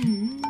গ্রাম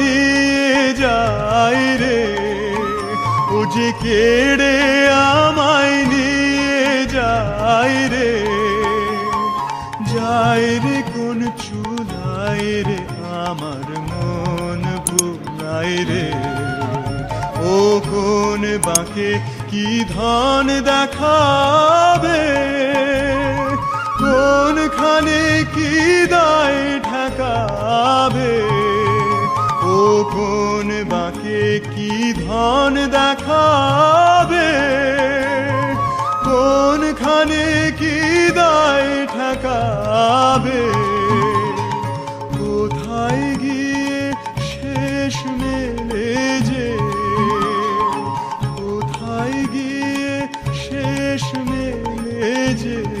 যায় রে। ও যে কেড়ে আমায় নিয়ে যায় রে। যায় রে কোন চুলাই রে, আমার মন ভুলাই রে। ও কোন বাঁকে কি ধন দেখাবে? কোনখানে কি দায় ঠেকাবে? ও কোন বাঁকে কি ধন দেখাবে? কোনখানে কি দায় ঠেকাবে? কোথায় গিয়ে শেষ মেলে যে? কোথায় গিয়ে শেষ মেলে যে?